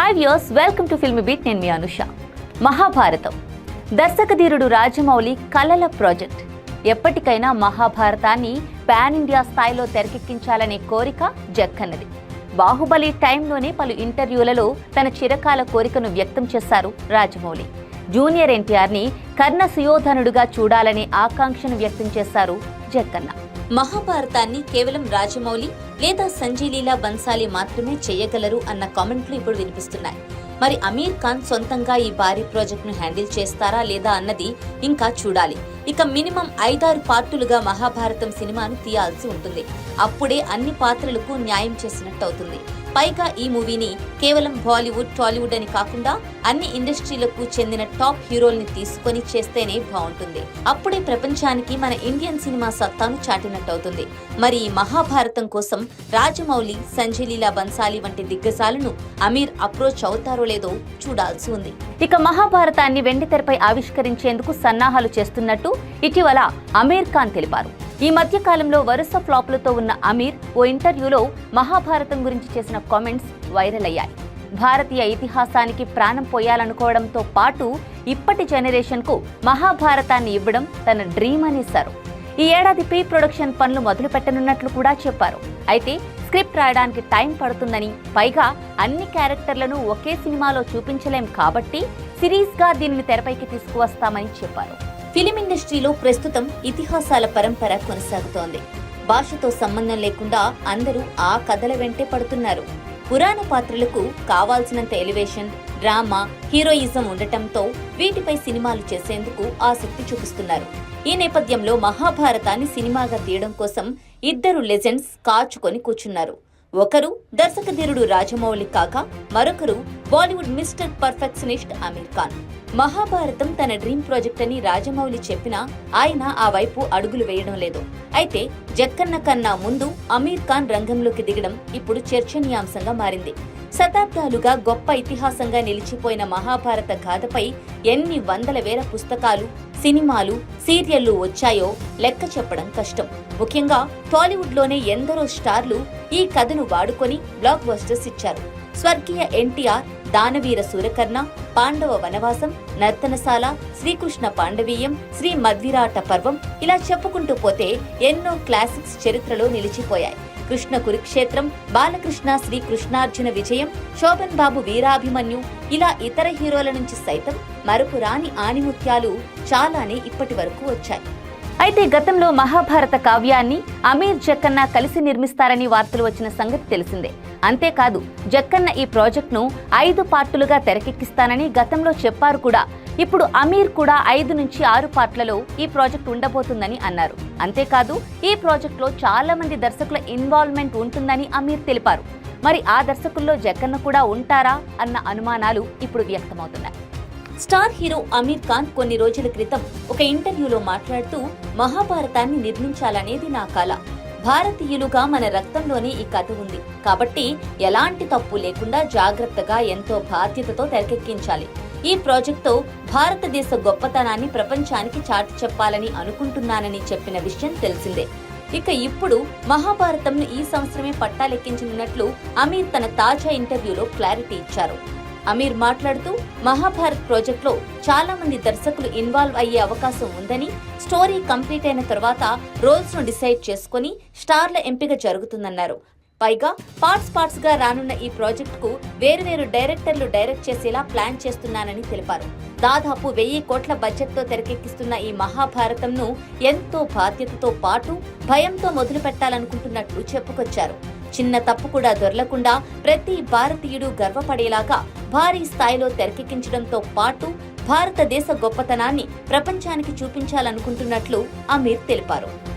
Hi viewers welcome to film beat నేను మీ అనుష. మహాభారతం. దర్శకధీరుడు రాజమౌళి కలల ప్రాజెక్ట్. ఎప్పటికైనా మహాభారతాన్ని పాన్ ఇండియా స్థాయిలో తెరకెక్కించాలనే కోరిక జక్కన్నది. బాహుబలి టైంలోనే పలు ఇంటర్వ్యూలలో తన చిరకాల కోరికను వ్యక్తం చేశారు రాజమౌళి. జూనియర్ ఎన్టీఆర్ని కర్ణ సుయోధనుడుగా చూడాలనే ఆకాంక్షను వ్యక్తం చేశారు జక్కన్న. మహాభారతాన్ని కేవలం రాజమౌళి లేదా సంజయ్ లీలా బన్సాలి మాత్రమే చేయగలరు అన్న కామెంట్లు ఇప్పుడు వినిపిస్తున్నాయి. మరి అమీర్ ఖాన్ సొంతంగా ఈ భారీ ప్రాజెక్ట్ను హ్యాండిల్ చేస్తారా లేదా అన్నది ఇంకా చూడాలి. ఇక మినిమం ఐదారు పార్టులుగా మహాభారతం సినిమాను తీయాల్సి ఉంటుంది. అప్పుడే అన్ని పాత్రలకు న్యాయం చేసినట్టు అవుతుంది. పైగా ఈ మూవీని కేవలం బాలీవుడ్ టాలీవుడ్ అని కాకుండా అన్ని ఇండస్ట్రీలకు చెందిన టాప్ హీరోల్ని తీసుకొని చేస్తేనే బాగుంటుంది. అప్పుడే ప్రపంచానికి మన ఇండియన్ సినిమా సత్తాను చాటినట్టు అవుతుంది మరి ఈ మహాభారతం కోసం రాజమౌళి సంజయ్ లీలా బన్సాలి వంటి దిగ్గజాలను అమీర్ అప్రోచ్ అవుతారో లేదో చూడాల్సి ఉంది. ఇక మహాభారతాన్ని వెండితెరపై ఆవిష్కరించేందుకు సన్నాహాలు చేస్తున్నట్టు ఇటీవల అమీర్ ఖాన్ తెలిపారు. ఈ మధ్య కాలంలో వరుస ఫ్లాపులతో ఉన్న అమీర్ ఓ ఇంటర్వ్యూలో మహాభారతం గురించి చేసిన కామెంట్స్ వైరల్ అయ్యాయి. భారతీయ ఇతిహాసానికి ప్రాణం పోయాలనుకోవడంతో పాటు ఇప్పటి జనరేషన్కు మహాభారతాన్ని ఇవ్వడం తన డ్రీమ్ అనేశారు. ఈ ఏడాది ప్రీ ప్రొడక్షన్ పనులు మొదలు పెట్టనున్నట్లు కూడా చెప్పారు. అయితే స్క్రిప్ట్ రాయడానికి టైం పడుతుందని పైగా అన్ని క్యారెక్టర్లను ఒకే సినిమాలో చూపించలేం కాబట్టి సిరీస్గా దీనిని తెరపైకి తీసుకువస్తామని చెప్పారు. ఫిలిం ఇండస్ట్రీలో ప్రస్తుతం ఇతిహాసాల పరంపర కొనసాగుతోంది. భాషతో సంబంధం లేకుండా అందరూ ఆ కథల వెంటే పడుతున్నారు. పురాణ పాత్రలకు కావాల్సినంత ఎలివేషన్ డ్రామా హీరోయిజం ఉండటంతో వీటిపై సినిమాలు చేసేందుకు ఆసక్తి చూపిస్తున్నారు. ఈ నేపథ్యంలో మహాభారతాన్ని సినిమాగా తీయడం కోసం ఇద్దరు లెజెండ్స్ కాచుకొని కూర్చున్నారు. ఒకరు దర్శకధీరుడు రాజమౌళి కాక మరొకరు Bollywood mister perfectionist Aamir Khan. Mahabharatam తన డ్రీమ్ ప్రాజెక్ట్ అని రాజమౌళి చెప్పినా ఆయన ఆ వైపు అడుగులు వేయడం లేదు. అయితే జక్కన్న కన్నా ముందు అమీర్ ఖాన్ రంగంలోకి దిగడం ఇప్పుడు చర్చనీయాంశంగా మారింది. శతాబ్దాలుగా గొప్ప ఇతిహాసంగా నిలిచిపోయిన మహాభారత గాథపై ఎన్ని వందల వేల పుస్తకాలు సినిమాలు సీరియళ్ళు వచ్చాయో లెక్క చెప్పడం కష్టం. ముఖ్యంగా టాలీవుడ్లోనే ఎందరో స్టార్లు ఈ కథను వాడుకొని బ్లాక్ బస్టర్స్ ఇచ్చారు. స్వర్గీయ ఎన్టీఆర్ దానవీర సూరకర్ణ పాండవ వనవాసం నర్తనశాల శ్రీకృష్ణ పాండవీయం శ్రీ మధ్విరాట పర్వం ఇలా చెప్పుకుంటూ పోతే ఎన్నో క్లాసిక్స్ చరిత్రలో నిలిచిపోయాయి. కృష్ణ కురుక్షేత్రం బాలకృష్ణ శ్రీ కృష్ణార్జున విజయం శోభన్ బాబు వీరాభిమన్యు ఇలా ఇతర హీరోల నుంచి సైతం మరపురాని ఆణిముత్యాలు చాలానే ఇప్పటి వరకు వచ్చాయి. అయితే గతంలో మహాభారత కావ్యాన్ని అమీర్ జక్కన్న కలిసి నిర్మిస్తారని వార్తలు వచ్చిన సంగతి తెలిసిందే. అంతేకాదు జక్కన్న ఈ ప్రాజెక్ట్ను ఐదు పార్టులుగా తెరకెక్కిస్తానని గతంలో చెప్పారు కూడా. ఇప్పుడు అమీర్ కూడా ఐదు నుంచి ఆరు పార్ట్లలో ఈ ప్రాజెక్ట్ ఉండబోతుందని అన్నారు. అంతేకాదు ఈ ప్రాజెక్ట్లో చాలా మంది దర్శకుల ఇన్వాల్వ్మెంట్ ఉంటుందని అమీర్ తెలిపారు. మరి ఆ దర్శకుల్లో జక్కన్న కూడా ఉంటారా అన్న అనుమానాలు ఇప్పుడు వ్యక్తమవుతున్నాయి. స్టార్ హీరో అమీర్ ఖాన్ కొన్ని రోజుల క్రితం ఒక ఇంటర్వ్యూలో మాట్లాడుతూ మహాభారతాన్ని నిర్మించాలనేది నా కల. భారతీయులుగా మన రక్తంలోనే ఈ కథ ఉంది. కాబట్టి ఎలాంటి తప్పు లేకుండా జాగ్రత్తగా ఎంతో బాధ్యతతో తెరకెక్కించాలి. ఈ ప్రాజెక్టుతో భారతదేశ గొప్పతనాన్ని ప్రపంచానికి చాటి చెప్పాలని అనుకుంటున్నానని చెప్పిన విషయం తెలిసిందే. ఇక ఇప్పుడు మహాభారతంను ఈ సంవత్సరమే పట్టాలెక్కించనున్నట్లు అమీర్ తన తాజా ఇంటర్వ్యూలో క్లారిటీ ఇచ్చారు. అమీర్ మాట్లాడుతూ మహాభారత్ ప్రాజెక్ట్లో చాలా మంది దర్శకులు ఇన్వాల్వ్ అయ్యే అవకాశం ఉందని స్టోరీ కంప్లీట్ అయిన తర్వాత రోల్స్ను డిసైడ్ చేసుకుని స్టార్ల ఎంపిక జరుగుతుందన్నారు. పైగా పార్ట్స్ పార్ట్స్గా రానున్న ఈ ప్రాజెక్ట్కు వేరువేరు డైరెక్టర్లు డైరెక్ట్ చేసేలా ప్లాన్ చేస్తున్నానని తెలిపారు. దాదాపు వెయ్యి కోట్ల బడ్జెట్తో తెరకెక్కిస్తున్న ఈ మహాభారతంను ఎంతో బాధ్యతతో పాటు భయంతో మొదలు పెట్టాలనుకుంటున్నట్లు చెప్పుకొచ్చారు. చిన్న తప్పు కూడా దొరలకుండా ప్రతి భారతీయుడు గర్వపడేలాగా భారీ స్థాయిలో తెరకెక్కించడంతో పాటు భారతదేశ గొప్పతనాన్ని ప్రపంచానికి చూపించాలనుకుంటున్నట్లు అమీర్ తెలిపారు.